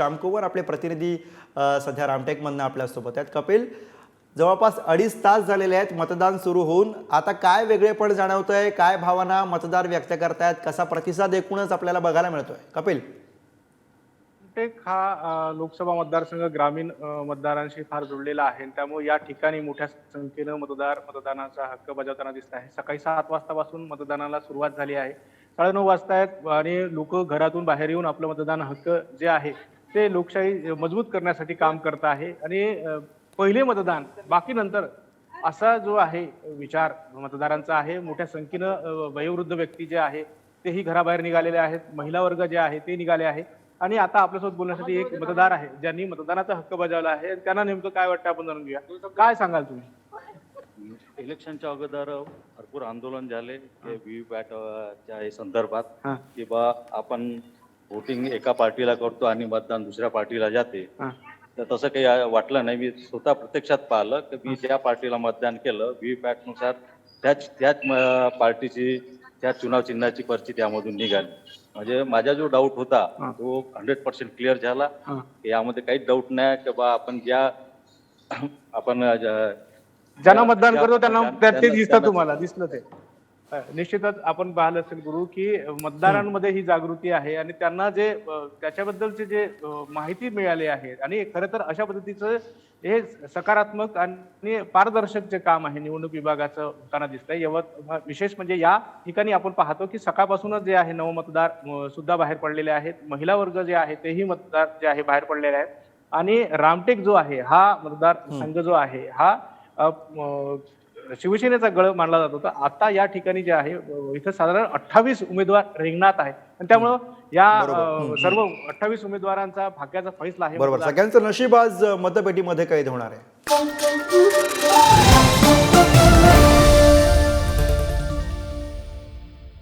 श्यामकुवर आपले प्रतिनिधी सध्या रामटेकमधनं आपल्यासोबत आहेत. कपिल जवळपास अडीच तास झालेले आहेत मतदान सुरू होऊन. आता काय वेगळेपण जाणवतंय? काय भावना मतदार व्यक्त करतायत? कसा प्रतिसाद एकूणच आपल्याला बघायला मिळतोय? कपिल. हा लोकसभा मतदारसंघ ग्रामीण मतदारांशी फार जोडलेला आहे. त्यामुळे या ठिकाणी मोठ्या संख्येनं मतदार मतदानाचा हक्क बजावताना दिसत आहे. सकाळी सात वाजतापासून मतदानाला सुरुवात झाली आहे. साडेनऊ वाजता आहेत आणि लोक घरातून बाहेर येऊन आपलं मतदान हक्क जे आहे ते लोकशाही मजबूत करण्यासाठी काम करत आहे. आणि पहिले मतदान बाकी नंतर असा जो आहे विचार मतदारांचा आहे मोठ्या संख्येनं वयोवृद्ध व्यक्ती जे आहे तेही घराबाहेर निघालेले आहेत. महिला वर्ग जे आहे ते निघाले आहे. आणि आता आपल्यासोबत बोलण्यासाठी एक मतदार आहे ज्यांनी मतदानाचा हक्क बजावला आहे. त्यांना नेमकं काय वाटतं आपण जाणून घेऊया. काय सांगाल तुम्ही? इलेक्शनच्या अगोदर भरपूर आंदोलन झाले व्हीव्हीपॅटच्या संदर्भात. की बा आपण वोटिंग एका पार्टीला करतो आणि मतदान दुसऱ्या पार्टीला जाते. तर तसं काही वाटलं नाही मी स्वतः प्रत्यक्षात पाहिलं की मी ज्या पार्टीला मतदान केलं व्हीव्हीपॅटनुसार त्याच त्याच पार्टीची त्या चुनाव चिन्हाची पर्ची त्यामधून निघाली म्हणजे माझा जो डाऊट होता. तो हंड्रेड पर्सेंट क्लिअर झाला. यामध्ये काहीच डाऊट नाही की बा आपण ज्या आपण ज्या- ज्यांना मतदान करतो त्यांना ते दिसतं तुम्हाला दिसलं ते निश्चितच आपण पाहिलं असेल गुरु की मतदारांमध्ये ही जागृती आहे आणि त्यांना जे त्याच्याबद्दलचे जे माहिती मिळाली आहे आणि खरं तर अशा पद्धतीचं हे सकारात्मक आणि पारदर्शक जे काम आहे निवडणूक विभागाचं होताना दिसतंय. यवत विशेष म्हणजे या ठिकाणी आपण पाहतो की सकाळपासूनच जे आहे नवमतदार सुद्धा बाहेर पडलेले आहेत. महिला वर्ग जे आहे तेही मतदार जे आहे बाहेर पडलेले आहेत. आणि रामटेक जो आहे हा मतदार संघ जो आहे हा शिवसेनेचा गळ मानला जात होता. आता या ठिकाणी जे आहे इथं साधारण अठ्ठावीस उमेदवार रिंगणात आहेत. आणि त्यामुळं या सर्व अठ्ठावीस उमेदवारांचा भाग्याचा फैसला आहे. बरोबर. सगळ्यांचं नशीब आज मतपेटीमध्ये कैद होणार आहे.